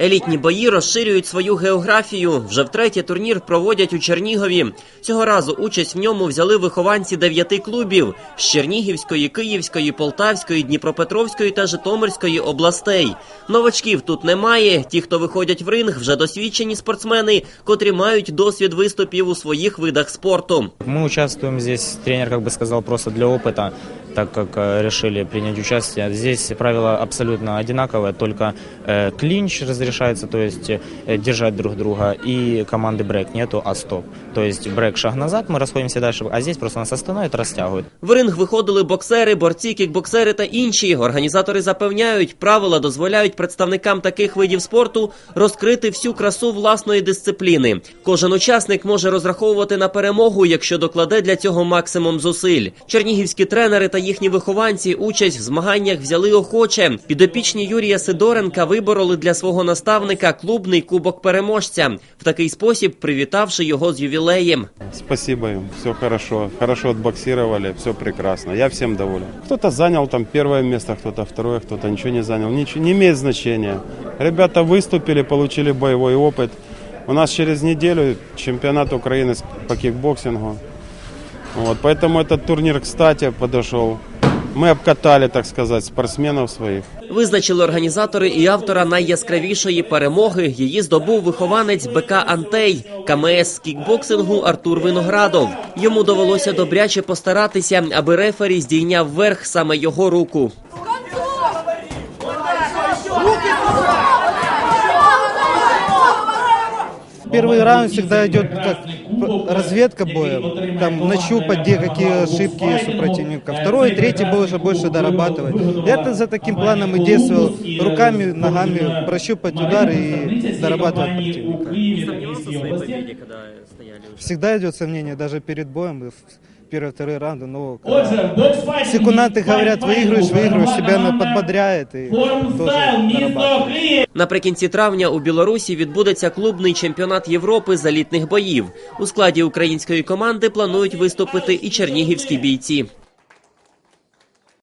Елітні бої розширюють свою географію. Вже втретє турнір проводять у Чернігові. Цього разу участь в ньому взяли вихованці дев'яти клубів з Чернігівської, Київської, Полтавської, Дніпропетровської та Житомирської областей. Новачків тут немає. Ті, хто виходять в ринг, вже досвідчені спортсмени, котрі мають досвід виступів у своїх видах спорту. Мы участвуем здесь, тренер как бы сказал, просто для опыта, так как э, решили принять участие. Здесь правила абсолютно одинаковые, только э, клинч разрешается, то есть э, держать друг друга, и команды брейк нету, а стоп. То есть брейк шаг назад, мы расходимся дальше, а здесь просто нас остановят, растягивают. В ринг виходили боксери, борці, кікбоксери та інші. Організатори запевняють, правила дозволяють представникам таких видів спорту розкрити всю красу власної дисципліни. Кожен учасник може розраховувати на перемогу, якщо докладе для цього максимум зусиль. Чернігівські тренери та їхні вихованці участь в змаганнях взяли охоче. Підопічні Юрія Сидоренка вибороли для свого наставника клубний кубок переможця, в такий спосіб привітавши його з ювілеєм. Спасибо им, все хорошо, хорошо отбоксировали, все прекрасно, я всем доволен. Кто-то занял там первое место, кто-то второе, кто-то ничего не занял, ничего не имеет значения. Ребята выступили, получили боевой опыт. У нас через неделю чемпионат Украины с- по кикбоксингу. Вот, поэтому этот турнир, кстати, подошел. Мы обкатали, так сказати, спортсменів своїх. Визначили організатори і автора найяскравішої перемоги. Її здобув вихованець БК Антей, КМС з кікбоксингу Артур Виноградов. Йому довелося добряче постаратися, аби рефері здійняв вверх саме його руку. Первый раунд всегда идет как п- разведка боя, там нащупать, где какие ошибки есть у противника. Второй, третий бой уже больше дорабатывать. Я-то за таким планом и действовал, руками, ногами прощупать удар и дорабатывать противника. Всегда идет сомнение, даже перед боем, и в первый, второй раунды, но когда Отже, боксфайт. секунданты говорят, выигрываешь, выигрываешь, себя она подбодряет и Форм тоже стайл, місто дорабатывает. Київ. Наприкінці травня у Білорусі відбудеться клубний чемпіонат Європи з елітних боїв. У складі української команди планують виступити і чернігівські бійці.